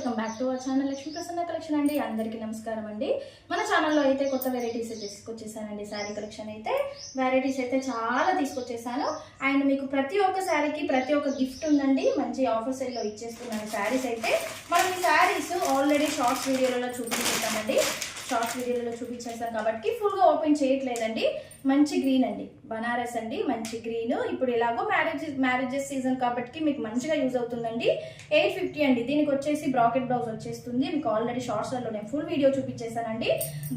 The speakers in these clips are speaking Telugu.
Welcome back to our channel Lakshmi Prasanna collection అండి. అందరికీ నమస్కారం అండి. మన ఛానల్లో అయితే కొత్త వెరైటీస్ తీసుకొచ్చేసానండి శారీ కలెక్షన్ అయితే. వెరైటీస్ అయితే చాలా తీసుకొచ్చేసాను. అండ్ మీకు ప్రతి ఒక్క శారీకి ప్రతి ఒక్క గిఫ్ట్ ఉందండి. మంచి ఆఫర్ సేల్లో ఇచ్చేస్తున్నాను శారీస్ అయితే. మనం ఈ శారీస్ ఆల్రెడీ షార్ట్స్ వీడియోలలో చూపించేసామండి షార్ట్స్ వీడియోలో చూపించేస్తాం కాబట్టి ఫుల్గా ఓపెన్ చేయట్లేదండి. మంచి గ్రీన్ అండి. బనారస్ అండి. మంచి గ్రీన్ ఇప్పుడు ఎలాగో మ్యారేజ్ మ్యారేజెస్ సీజన్ కాబట్టి మీకు మంచిగా యూజ్ అవుతుందండి. ఎయిట్ ఫిఫ్టీ అండి. దీనికి వచ్చేసి బ్రాకెట్ బ్లౌజ్ వచ్చేస్తుంది. మీకు ఆల్రెడీ షార్ట్స్లలో నేను ఫుల్ వీడియో చూపించేసానండి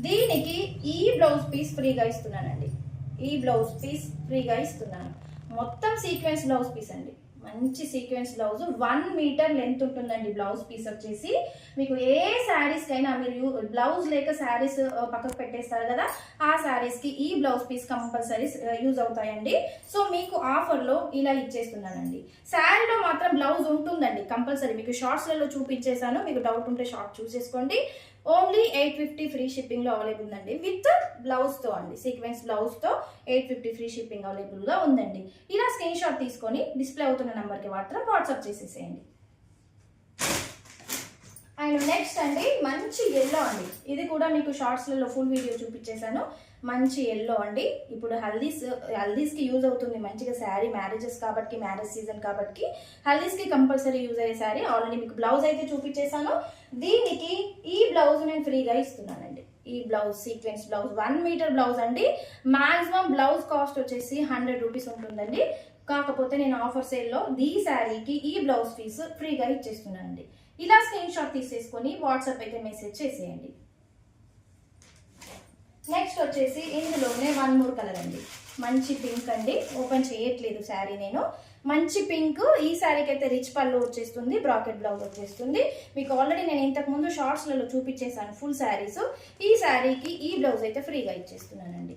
దీనికి ఈ బ్లౌజ్ పీస్ ఫ్రీగా ఇస్తున్నానండి. ఈ బ్లౌజ్ పీస్ ఫ్రీగా ఇస్తున్నాను. మొత్తం సీక్వెన్స్ బ్లౌజ్ పీస్ అండి. మంచి sequence blouse one meter length ఉంటుందండి బ్లౌజ్ పీస్ వచ్చేసి. మీకు ఏ శారీస్ అయినా మీరు బ్లౌజ్ లేక శారీస్ పక్కకు పెట్టేస్తారు కదా ఆ శారీస్కి ఈ బ్లౌజ్ పీస్ కంపల్సరీ యూజ్ అవుతాయండి. సో మీకు ఆఫర్లో ఇలా ఇచ్చేస్తున్నానండి. శారీలో మాత్రం బ్లౌజ్ ఉంటుందండి కంపల్సరీ మీకు షార్ట్స్లలో చూపించేశాను. మీకు డౌట్ ఉంటే షార్ట్ చూసేసుకోండి ఓన్లీ ఎయిట్ ఫిఫ్టీ ఫ్రీ షిప్పింగ్లో అవైలబుల్ ఉందండి. విత్ బ్లౌజ్తో అండి. సీక్వెన్స్ బ్లౌజ్తో ఎయిట్ ఫిఫ్టీ ఫ్రీ షిప్పింగ్ అవైలబుల్గా ఉందండి. ఇలా స్క్రీన్ షాట్ తీసుకొని డిస్ప్లే అవుతున్న నెంబర్కి మాత్రం వాట్సాప్ చేసేసేయండి. అండ్ నెక్స్ట్ అండి మంచి ఎల్లో అండి. ఇది కూడా మీకు షార్ట్స్లలో ఫుల్ వీడియో చూపించేశాను. మంచి ఎల్లో అండి. ఇప్పుడు హల్దీస్ హల్దీస్కి యూజ్ అవుతుంది మంచిగా శారీ మ్యారేజెస్ కాబట్టి మ్యారేజ్ సీజన్ కాబట్టి. హల్దీస్కి కంపల్సరీ యూజ్ అయ్యే శారీ ఆల్రెడీ మీకు బ్లౌజ్ అయితే చూపించేశాను. దీనికి ఈ బ్లౌజ్ నేను ఫ్రీగా ఇస్తున్నానండి. ఈ blouse sequence blouse one meter blouse అండి. మాక్సిమం బ్లౌజ్ కాస్ట్ వచ్చేసి హండ్రెడ్ రూపీస్ ఉంటుందండి. కాకపోతే నేను ఆఫర్ సేల్లో ఈ శారీకి ఈ బ్లౌజ్ ఫీజు ఫ్రీగా ఇచ్చేస్తున్నానండి. ఇలా స్క్రీన్ షాట్ తీసేసుకొని వాట్సాప్ అయితే మెసేజ్ చేసేయండి. నెక్స్ట్ వచ్చేసి ఇందులోనే వన్ మోర్ కలర్ అండి. మంచి పింక్ అండి. ఓపెన్ చేయట్లేదు శారీ నేను. మంచి పింక్ ఈ శారీకి అయితే రిచ్ పళ్ళు వచ్చేస్తుంది బ్రాకెట్ బ్లౌజ్ వచ్చేస్తుంది. మీకు ఆల్రెడీ నేను ఇంతకుముందు షార్ట్స్లలో చూపించేశాను ఫుల్ శారీస్ ఈ శారీకి ఈ బ్లౌజ్ అయితే ఫ్రీగా ఇచ్చేస్తున్నానండి.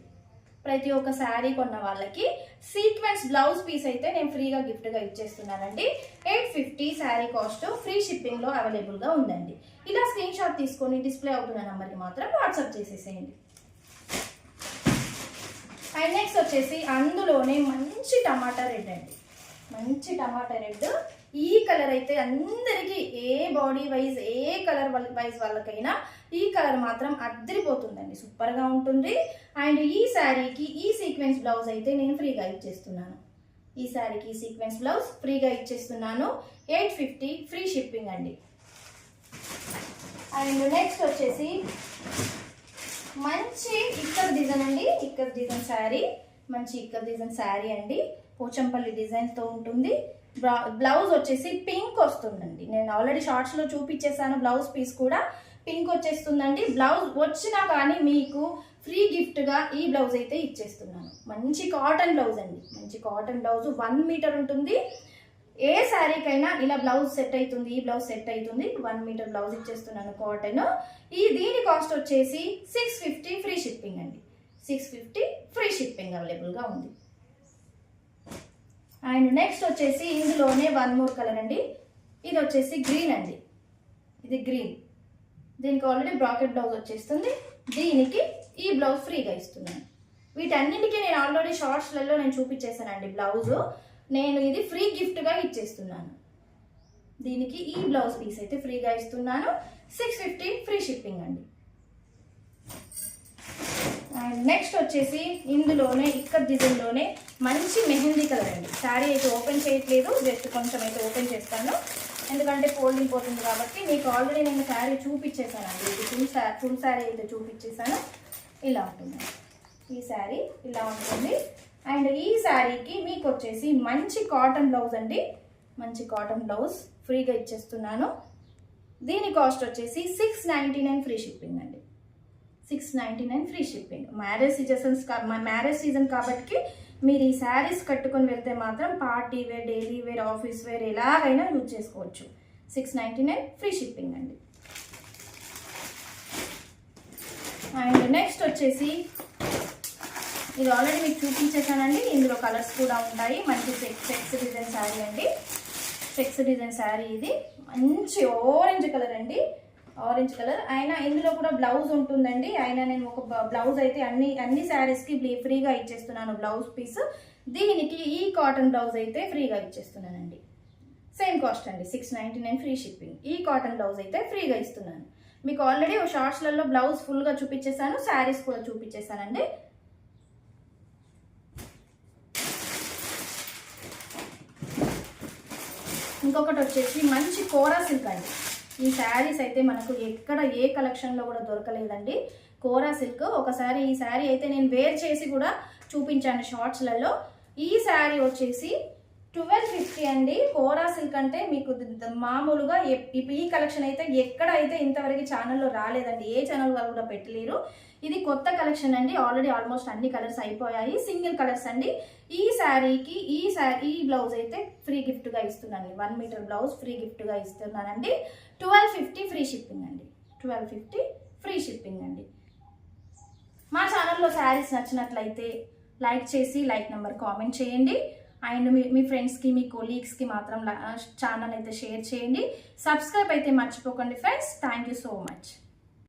ప్రతి ఒక్క శారీ కొన్న వాళ్ళకి సీక్వెన్స్ బ్లౌజ్ పీస్ అయితే నేను ఫ్రీగా గిఫ్ట్గా ఇచ్చేస్తున్నానండి. Eight fifty sari cost free షిప్పింగ్లో అవైలబుల్గా ఉందండి. ఇలా స్క్రీన్ షాట్ తీసుకొని డిస్ప్లే అవుతున్న నెంబర్కి మాత్రం వాట్సాప్ చేసేసేయండి. అండ్ నెక్స్ట్ వచ్చేసి అందులోనే మంచి టమాటా రెడ్ అండి. మంచి టమాటా రెడ్ ఈ కలర్ అయితే అందరికీ ఏ బాడీ వైజ్ ఏ కలర్ వైజ్ వాళ్ళకైనా ఈ కలర్ మాత్రం అద్దరిపోతుందండి. సూపర్గా ఉంటుంది. అండ్ ఈ శారీకి ఈ సీక్వెన్స్ బ్లౌజ్ అయితే నేను ఫ్రీగా ఇచ్చేస్తున్నాను. ఈ శారీకి సీక్వెన్స్ బ్లౌజ్ ఫ్రీగా ఇచ్చేస్తున్నాను. ఎయిట్ ఫిఫ్టీ ఫ్రీ షిప్పింగ్ అండి. అండ్ నెక్స్ట్ వచ్చేసి మంచి ఇక్కర్ డిజైన్ అండి. ఇక్కర్ డిజైన్ శారీ. మంచి ఇక్కర్ డిజైన్ శారీ అండి. పోచంపల్లి డిజైన్తో ఉంటుంది. బ్లౌజ్ వచ్చేసి పింక్ వస్తుందండి. నేను ఆల్రెడీ షార్ట్స్లో చూపించేసాను బ్లౌజ్ పీస్ కూడా. పింక్ వచ్చేస్తుందండి. బ్లౌజ్ వచ్చినా కానీ మీకు ఫ్రీ గిఫ్ట్గా ఈ బ్లౌజ్ అయితే ఇచ్చేస్తున్నాను. మంచి కాటన్ బ్లౌజ్ అండి. మంచి కాటన్ బ్లౌజ్. వన్ మీటర్ ఉంటుంది. ఏ శారీకైనా ఇలా బ్లౌజ్ సెట్ అవుతుంది ఈ బ్లౌజ్ సెట్ అవుతుంది వన్ మీటర్ బ్లౌజ్ ఇచ్చేస్తున్నాను కాటన్ ఈ దీని కాస్ట్ వచ్చేసి సిక్స్ ఫిఫ్టీ ఫ్రీ షిప్పింగ్ అండి. సిక్స్ ఫిఫ్టీ ఫ్రీ షిప్పింగ్ అవైలబుల్గా ఉంది. నెక్స్ట్ వచ్చేసి ఇందులోనే వన్ మోర్ కలర్ అండి. ఇది వచ్చేసి గ్రీన్ అండి. ఇది గ్రీన్ దీనికి ఆల్రెడీ బ్రాకెట్ బ్లౌజ్ వచ్చేస్తుంది. దీనికి ఈ బ్లౌజ్ ఫ్రీగా ఇస్తున్నాను. వీటన్నిటికీ నేను ఆల్రెడీ షార్ట్స్లలో నేను చూపించేసానండి బ్లౌజ్ నేను ఇది ఫ్రీ గిఫ్ట్గా ఇచ్చేస్తున్నాను. దీనికి ఈ బ్లౌజ్ పీస్ అయితే ఫ్రీగా ఇస్తున్నాను. సిక్స్ ఫిఫ్టీ ఫ్రీ షిప్పింగ్ అండి. నెక్స్ట్ వచ్చేసి ఇందులోనే ఇక్కడ డిజైన్లోనే మంచి మెహందీ కలర్ అండి. శారీ అయితే ఓపెన్ చేయట్లేదు జస్ట్ కొంచెం అయితే ఓపెన్ చేస్తాను. ఎందుకంటే ఫోల్డింగ్ పోతుంది కాబట్టి మీకు ఆల్రెడీ నేను శారీ చూపించేసానండి ఇది ఫుల్ శారీ ఫుల్ శారీ అయితే చూపించేసాను ఇలా ఉంటుంది. ఈ శారీ ఇలా ఉంటుంది. అండ్ ఈ శారీకి మీకు వచ్చేసి మంచి కాటన్ బ్లౌజ్ అండి. మంచి కాటన్ బ్లౌజ్ ఫ్రీగా ఇచ్చేస్తున్నాను. దీని కాస్ట్ వచ్చేసి six ninety nine free shipping అండి. Six ninety nine free shipping. Marriage seasons marriage season కాబట్టి మీరు ఈ శారీస్ కట్టుకొని వెళ్తే మాత్రం party wear daily wear office wear ఎలాగైనా యూజ్ చేసుకోవచ్చు. Six ninety nine free shipping అండి. అండ్ నెక్స్ట్ వచ్చేసి ఇది ఆల్రెడీ మీకు చూపించేసానండి ఇందులో కలర్స్ కూడా ఉంటాయి. మంచి సెక్స్ డిజైన్ శారీ అండి. సెక్స్ డిజైన్ శారీ ఇది. మంచి ఆరెంజ్ కలర్ అండి. Orange colour. అయినా ఇందులో కూడా బ్లౌజ్ ఉంటుందండి. అయినా నేను ఒక బ్లౌజ్ అయితే అన్ని అన్ని శారీస్కి ఫ్రీగా ఇచ్చేస్తున్నాను బ్లౌజ్ పీస్. దీనికి ఈ కాటన్ బ్లౌజ్ అయితే ఫ్రీగా ఇచ్చేస్తున్నానండి. సేమ్ కాస్ట్ అండి. Six ninety nine free shipping. ఈ కాటన్ బ్లౌజ్ అయితే ఫ్రీగా ఇస్తున్నాను. మీకు ఆల్రెడీ ఓ షార్ట్స్లలో బ్లౌజ్ ఫుల్గా చూపించేశాను శారీస్ కూడా చూపించేశానండి ఇంకొకటి వచ్చేసి మంచి కోరా సిల్క్ అండి. ఈ శారీస్ అయితే మనకు ఎక్కడ ఏ కలెక్షన్లో కూడా దొరకలేదండి. కోరా సిల్క్. ఒకసారి ఈ శారీ అయితే నేను వేర్ చేసి కూడా చూపించాను షార్ట్స్లలో. ఈ శారీ వచ్చేసి ట్వెల్వ్ ఫిఫ్టీ అండి. కోరా సిల్క్ అంటే మీకు మామూలుగా ఈ కలెక్షన్ అయితే ఎక్కడ అయితే ఇంతవరకు ఛానల్లో రాలేదండి. ఏ ఛానల్ వాళ్ళు కూడా పెట్టలేరు. ఇది కొత్త కలెక్షన్ అండి. ఆల్రెడీ ఆల్మోస్ట్ అన్ని కలర్స్ అయిపోయాయి. సింగిల్ కలర్స్ అండి. ఈ శారీకి ఈ శారీ ఈ బ్లౌజ్ అయితే ఫ్రీ గిఫ్ట్గా ఇస్తున్నాను వన్ మీటర్ బ్లౌజ్ ఫ్రీ గిఫ్ట్గా ఇస్తున్నానండి. ట్వెల్వ్ ఫిఫ్టీ ఫ్రీ షిప్పింగ్ అండి. ట్వెల్వ్ ఫిఫ్టీ ఫ్రీ షిప్పింగ్ అండి. మా ఛానల్లో శారీస్ నచ్చినట్లయితే లైక్ చేసి లైక్ నెంబర్ కామెంట్ చేయండి. అండ్ మీ మీ ఫ్రెండ్స్కి మీ కొలీగ్స్కి మాత్రం ఛానల్ అయితే షేర్ చేయండి. సబ్స్క్రైబ్ అయితే మర్చిపోకండి friends. Thank you so much.